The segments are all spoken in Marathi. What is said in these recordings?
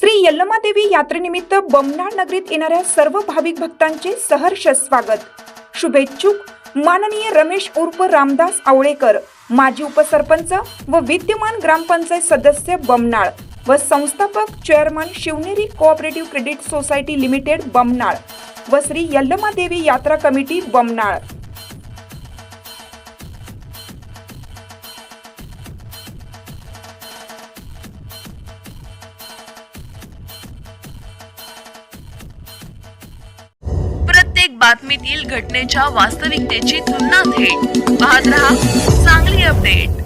श्री यल्लमादेवी यात्रेनिमित्त बमनाळ नगरीत येणाऱ्या सर्व भाविक भक्तांचे सहर्ष स्वागत. शुभेच्छुक माननीय रमेश उर्फ रामदास आवळेकर माजी उपसरपंच व विद्यमान ग्रामपंचायत सदस्य बमनाळ व संस्थापक chairman Shivneri cooperative credit society limited Bamnal व श्री यल्लमादेवी यात्रा कमिटी बमनाळ. बातमीतील घटनेच्या वास्तविकतेची तुलना थेट. पाहत रहा चांगली अपडेट.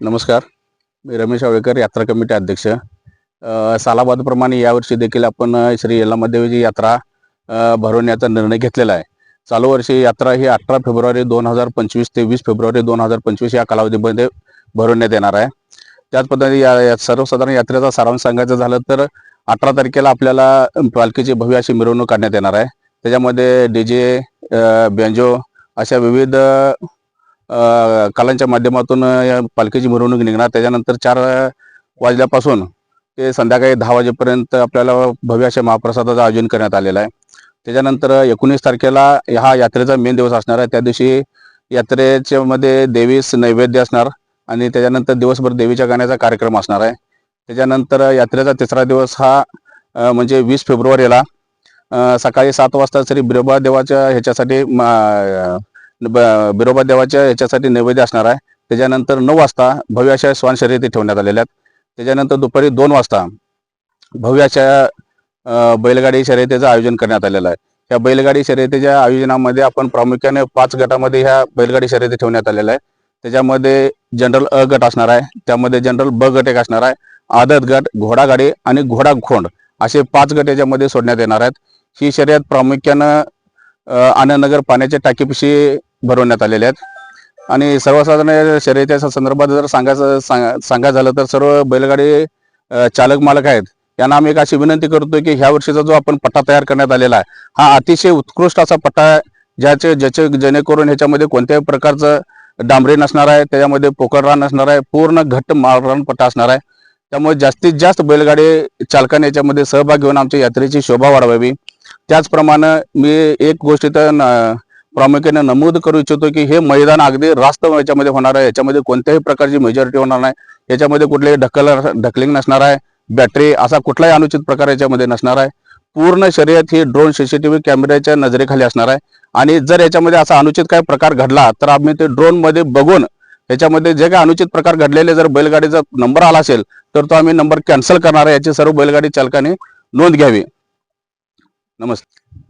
नमस्कार. मी रमेश आवळेकर यात्रा कमिटी अध्यक्ष. सालाबादप्रमाणे यावर्षी देखील आपण श्री यल्लामदेवीची यात्रा भरवण्याचा निर्णय घेतलेला आहे. चालू वर्षी यात्रा ही अठरा फेब्रुवारी दोन हजार पंचवीस ते वीस फेब्रुवारी दोन हजार पंचवीस या कालावधीमध्ये भरवण्यात येणार आहे. त्याच पद्धतीने या सर्वसाधारण यात्रेचा सारांश सांगायचं झालं तर अठरा तारखेला आपल्याला पालखीची भव्य अशी मिरवणूक काढण्यात येणार आहे. त्याच्यामध्ये डी जे बेंजो अशा विविध कलांच्या माध्यमातून या पालखीची मिरवणूक निघणार. त्याच्यानंतर चार वाजल्यापासून ते संध्याकाळी दहा वाजेपर्यंत आपल्याला भव्य अशा महाप्रसादाचं आयोजन करण्यात आलेलं आहे. त्याच्यानंतर एकोणीस तारखेला हा यात्रेचा मेन दिवस असणार आहे. त्या दिवशी यात्रेच्या मध्ये देवीस नैवेद्य असणार आणि त्याच्यानंतर दिवसभर देवीच्या गाण्याचा कार्यक्रम असणार आहे. त्याच्यानंतर यात्रेचा तिसरा दिवस हा म्हणजे वीस फेब्रुवारीला सकाळी सात वाजता श्री बिरोबा देवाच्या ह्याच्यासाठी बिरोबा देवाच्या ह्याच्यासाठी नैवेद्य असणार आहे. त्याच्यानंतर नऊ वाजता भव्य अशा श्वान शर्यती ठेवण्यात आलेल्या आहेत. त्याच्यानंतर दुपारी दोन वाजता भव्य अशा बैलगाडी शर्यतीचं आयोजन करण्यात आलेलं आहे. या बैलगाडी शर्यतीच्या आयोजनामध्ये आपण प्रामुख्याने पाच गटामध्ये ह्या बैलगाडी शर्यती ठेवण्यात आलेल्या आहे त्याच्यामध्ये जनरल अ गट असणार आहे. त्यामध्ये जनरल ब गट एक असणार आहे. आदत गट घोडागाडी आणि घोडा खोंड असे पाच गट याच्यामध्ये सोडण्यात येणार आहेत. ही शर्यत प्रामुख्यानं आनंदनगर पाण्याच्या टाकीपिशी भरवण्यात आलेल्या आहेत. आणि सर्वसाधारण शर्यतीच्या संदर्भात जर सांगायचं सांगा सांगायचं झालं तर सर्व बैलगाडी चालक मालक आहेत यांना आम्ही एक अशी विनंती करतो की ह्या वर्षीचा जो आपण पट्टा तयार करण्यात आलेला आहे हा अतिशय उत्कृष्ट असा पट्टा आहे ज्याचे ज्याचे जेणेकरून ह्याच्यामध्ये कोणत्याही प्रकारचं डांबरी नसणार आहे त्याच्यामध्ये पोकळरान नसणार आहे पूर्ण घट्ट माळरान पट्टा असणार आहे. त्यामुळे जास्तीत जास्त बैलगाडी चालकांनी याच्यामध्ये सहभाग घेऊन आमच्या यात्रेची शोभा वाढवावी. त्याचप्रमाणे मी एक गोष्ट तर प्रामुख्याने नमूद करू इच्छितो की हे मैदान अगदी रास्त याच्यामध्ये होणार आहे. याच्यामध्ये कोणत्याही प्रकारची मेजॉरिटी होणार नाही. याच्यामध्ये कुठलेही ढकल ढकलिंग नसणार आहे. बॅटरी असा कुठलाही अनुचित प्रकार याच्यामध्ये नसणार आहे. पूर्ण शर्यत ही ड्रोन सीसीटीव्ही कॅमेऱ्याच्या नजरेखाली असणार आहे. आणि जर याच्यामध्ये असा अनुचित काही प्रकार घडला तर आम्ही ते ड्रोनमध्ये बघून याच्यामध्ये जे काही अनुचित प्रकार घडलेले जर बैलगाडीचा नंबर आला असेल तर तो आम्ही नंबर कॅन्सल करणार आहे. याची सर्व बैलगाडी चालकाने नोंद घ्यावी. नमस्ते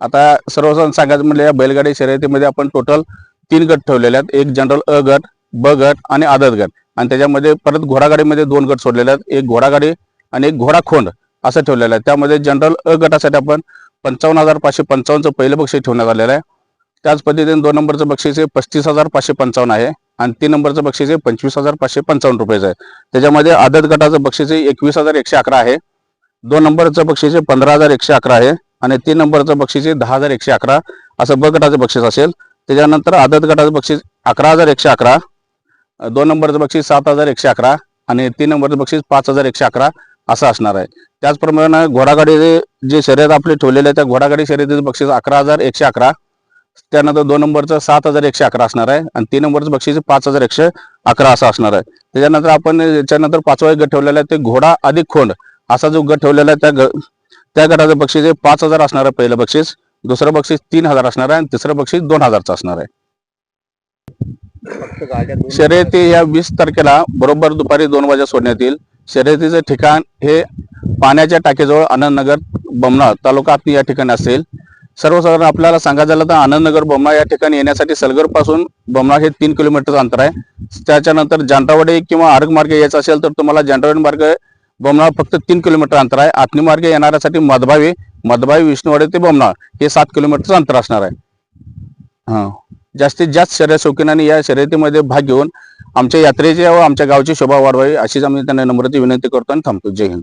आता सर्वसाधारण सांगायचं म्हणजे या बैलगाडी शर्यतीमध्ये आपण टोटल तीन गट ठेवलेले आहेत. एक जनरल अ गट ब गट आणि आदत गट. आणि त्याच्यामध्ये परत घोडागाडीमध्ये दोन गट सोडलेले आहेत. एक घोडागाडी आणि एक घोडाखोंड असं ठेवलेलं आहे. त्यामध्ये जनरल अ गटासाठी आपण पंचावन्न हजार पाचशे पंचावन्नचं पहिलं बक्षीस ठेवण्यात आलेलं आहे. त्याच पद्धतीने दोन नंबरचं बक्षीस हे पस्तीस हजार पाचशे पंचावन्न आहे आणि तीन नंबरचं बक्षीस हे पंचवीस हजार पाचशे पंचावन्न रुपयाचं आहे. त्याच्यामध्ये आदत गटाचं बक्षीस हे एकवीस हजार एकशे अकरा आहे. दोन नंबरचं बक्षीस हे पंधरा हजार एकशे अकरा आहे आणि तीन नंबरचं बक्षीस दहा हजार एकशे अकरा. असं ब गटाचं बक्षीस असेल. त्याच्यानंतर आदत गटाचं बक्षीस अकरा हजार एकशे अकरा. दोन नंबरचं बक्षीस सात हजार एकशे अकरा. आणि तीन नंबरचं बक्षीस पाच हजार एकशे अकरा असं असणार आहे. त्याचप्रमाणे घोडागाडी जे शर्यत आपले ठेवलेले आहे त्या घोडागाडी शर्यतीचं बक्षीस अकरा हजार एकशे अकरा. त्यानंतर दोन नंबरचं सात हजार एकशे अकरा असणार आहे. आणि तीन नंबरचं बक्षीस पाच हजार एकशे अकरा असं असणार आहे. त्याच्यानंतर आपण याच्यानंतर पाचवा एक गट ठेवलेला आहे ते घोडा अधिक खोंड. असा जो गट ठेवलेला आहे त्या ग त्या गटाचं बक्षीस हे पाच हजार असणार आहे पहिलं बक्षीस दुसरं बक्षीस तीन हजार असणार आहे आणि तिसरं बक्षीस दोन हजारचं असणार आहे. शर्यती या वीस तारखेला बरोबर दुपारी दोन वाजता सोडण्यात येईल. शर्यतीचं ठिकाण हे पाण्याच्या टाकीजवळ आनंदनगर बमनाळ तालुका आत्मी या ठिकाणी असेल. सर्वसाधारण आपल्याला सांगायचं झालं तर आनंदनगर बमनाळ या ठिकाणी येण्यासाठी सलगरपासून बमनाळ हे तीन किलोमीटरचं अंतर आहे. त्याच्यानंतर जानरावाडी किंवा आरग मार्ग यायचं असेल तर तुम्हाला जानरावाडी मार्ग बोमनाळ फक्त तीन किलोमीटर अंतर आहे. आत्मी येणाऱ्यासाठी मधभावी मधभावी विष्णुवाडी ते बोमनाळ हे सात किलोमीटरचं अंतर असणार आहे. हा. जास्तीत जास्त शर्यत शौकीनाने या शर्यतीमध्ये भाग घेऊन आमच्या यात्रेची व आमच्या गावची शोभा वाढवावी अशीच आम्ही त्यांना नम्रती विनंती करतो आणि थांबतो. जय हिंद.